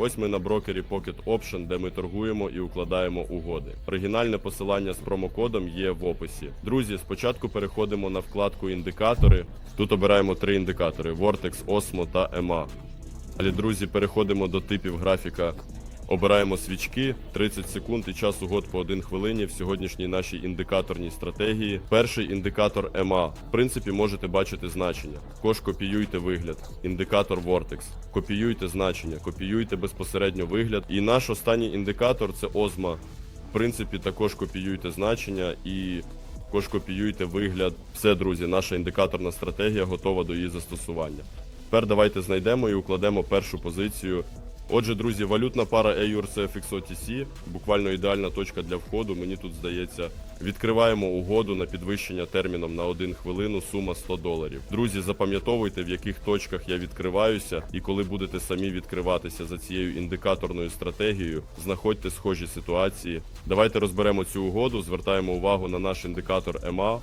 Ось ми на брокері Pocket Option, де ми торгуємо і укладаємо угоди. Оригінальне посилання з промокодом є в описі. Друзі, спочатку переходимо на вкладку індикатори. Тут обираємо три індикатори: Vortex, Osmo та EMA. Далі, друзі, переходимо до типів графіка. Обираємо свічки 30 секунд і час угод по 1 хвилині в сьогоднішній нашій індикаторній стратегії. Перший індикатор EMA. В принципі, можете бачити значення. Також копіюйте вигляд. Індикатор Vortex. Копіюйте значення, копіюйте безпосередньо вигляд. І наш останній індикатор це OSMA. В принципі, також копіюйте значення і також копіюйте вигляд. Все, друзі, наша індикаторна стратегія готова до її застосування. Тепер давайте знайдемо і укладемо першу позицію. Отже, друзі, валютна пара EUR буквально ідеальна точка для входу, мені тут здається. Відкриваємо угоду на підвищення терміном на 1 хвилину, сума 100 доларів. Друзі, запам'ятовуйте, в яких точках я відкриваюся, і коли будете самі відкриватися за цією індикаторною стратегією, знаходьте схожі ситуації. Давайте розберемо цю угоду, звертаємо увагу на наш індикатор EMA.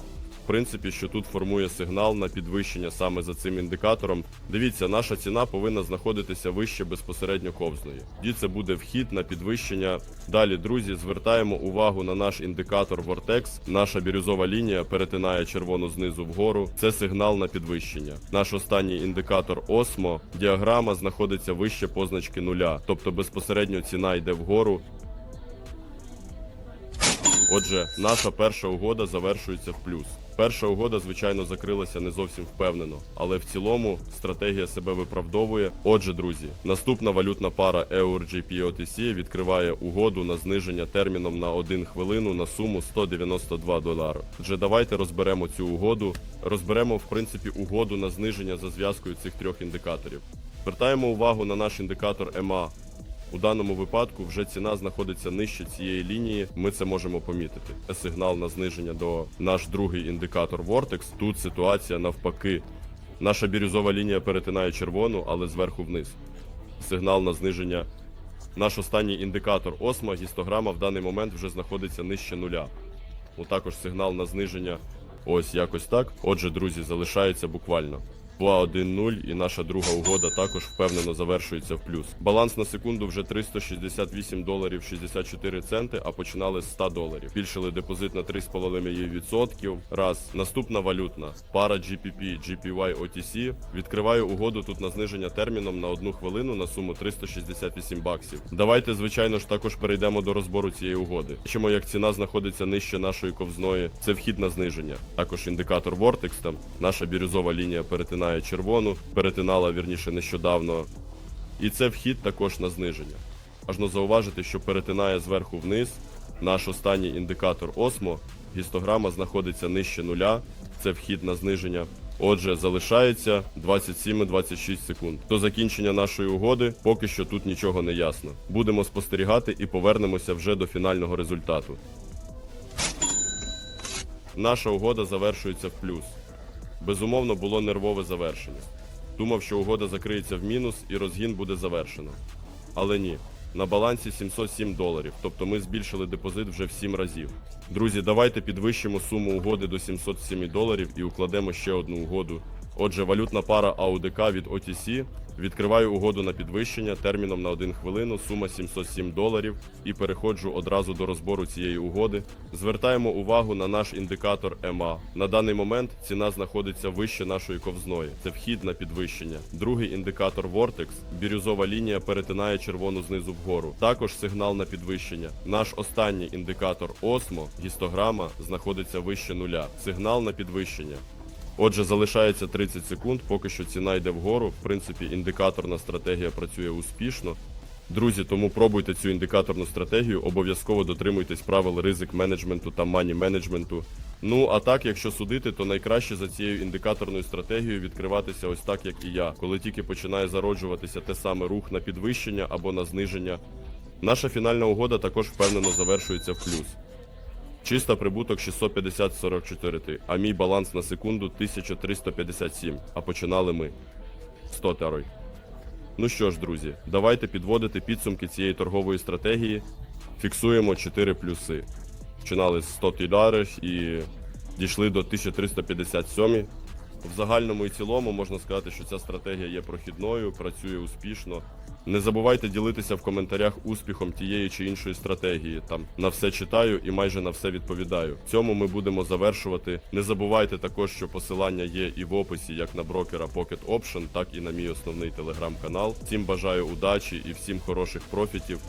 Принципі, що тут формує сигнал на підвищення саме за цим індикатором. Дивіться, наша ціна повинна знаходитися вище безпосередньо ковзної. І це буде вхід на підвищення. Далі, друзі, звертаємо увагу на наш індикатор Vortex. Наша бірюзова лінія перетинає червону знизу вгору. Це сигнал на підвищення. Наш останній індикатор Osmo. Діаграма знаходиться вище позначки нуля, тобто безпосередньо ціна йде вгору. Отже, наша перша угода завершується в плюс. Перша угода, звичайно, закрилася не зовсім впевнено, але в цілому стратегія себе виправдовує. Отже, друзі, наступна валютна пара EUR-GP-OTC відкриває угоду на зниження терміном на 1 хвилину на суму 192 долари. Отже, давайте розберемо цю угоду. Розберемо, в принципі, угоду на зниження за зв'язкою цих трьох індикаторів. Звертаємо увагу на наш індикатор EMA. У даному випадку вже ціна знаходиться нижче цієї лінії. Ми це можемо помітити. Сигнал на зниження до наш другий індикатор Vortex. Тут ситуація навпаки. Наша бірюзова лінія перетинає червону, але зверху вниз. Сигнал на зниження. Наш останній індикатор Осма, гістограма в даний момент вже знаходиться нижче нуля. У також сигнал на зниження. Ось якось так. Отже, друзі, залишається буквально. 2-1-0 і наша друга угода також впевнено завершується в плюс. Баланс на секунду вже 368 доларів 64 центи, а починали з 100 доларів. Збільшили депозит на 3,5%. Раз. Наступна валютна. Пара GPP, GPY OTC. Відкриваю угоду тут на зниження терміном на одну хвилину на суму 368 баксів. Давайте, звичайно ж, також перейдемо до розбору цієї угоди. Бачимо, як ціна знаходиться нижче нашої ковзної. Це вхід на зниження. Також індикатор Vortex там. Наша бірюзова лінія перетинає червону, перетинала вірніше нещодавно. І це вхід також на зниження. Важно зауважити, що перетинає зверху вниз. Наш останній індикатор Осмо. Гістограма знаходиться нижче нуля. Це вхід на зниження. Отже, залишається 27,26 секунд. До закінчення нашої угоди поки що тут нічого не ясно. Будемо спостерігати і повернемося вже до фінального результату. Наша угода завершується в плюс. Безумовно, було нервове завершення. Думав, що угода закриється в мінус і розгін буде завершено. Але ні. На балансі 707 доларів, тобто ми збільшили депозит вже в 7 разів. Друзі, давайте підвищимо суму угоди до 707 доларів і укладемо ще одну угоду. Отже, валютна пара AUDK від OTC. Відкриваю угоду на підвищення терміном на 1 хвилину, сума 707 доларів, і переходжу одразу до розбору цієї угоди. Звертаємо увагу на наш індикатор EMA. На даний момент ціна знаходиться вище нашої ковзної. Це вхід на підвищення. Другий індикатор Vortex. Бірюзова лінія перетинає червону знизу вгору. Також сигнал на підвищення. Наш останній індикатор Osmo, гістограма, знаходиться вище нуля. Сигнал на підвищення. Отже, залишається 30 секунд, поки що ціна йде вгору. В принципі, індикаторна стратегія працює успішно. Друзі, тому пробуйте цю індикаторну стратегію, обов'язково дотримуйтесь правил ризик менеджменту та мані менеджменту. Ну а так, якщо судити, то найкраще за цією індикаторною стратегією відкриватися ось так, як і я, коли тільки починає зароджуватися те саме рух на підвищення або на зниження. Наша фінальна угода також впевнено завершується в плюс. Чиста прибуток 650-44, а мій баланс на секунду 1357, а починали ми. 100 тарой. Ну що ж, друзі, давайте підводити підсумки цієї торгової стратегії. Фіксуємо 4 плюси. Починали з 100 доларів і дійшли до 1357. В загальному і цілому можна сказати, що ця стратегія є прохідною, працює успішно. Не забувайте ділитися в коментарях успіхом тієї чи іншої стратегії. Там на все читаю і майже на все відповідаю. Цьому ми будемо завершувати. Не забувайте також, що посилання є і в описі, як на брокера Pocket Option, так і на мій основний телеграм-канал. Всім бажаю удачі і всім хороших профітів.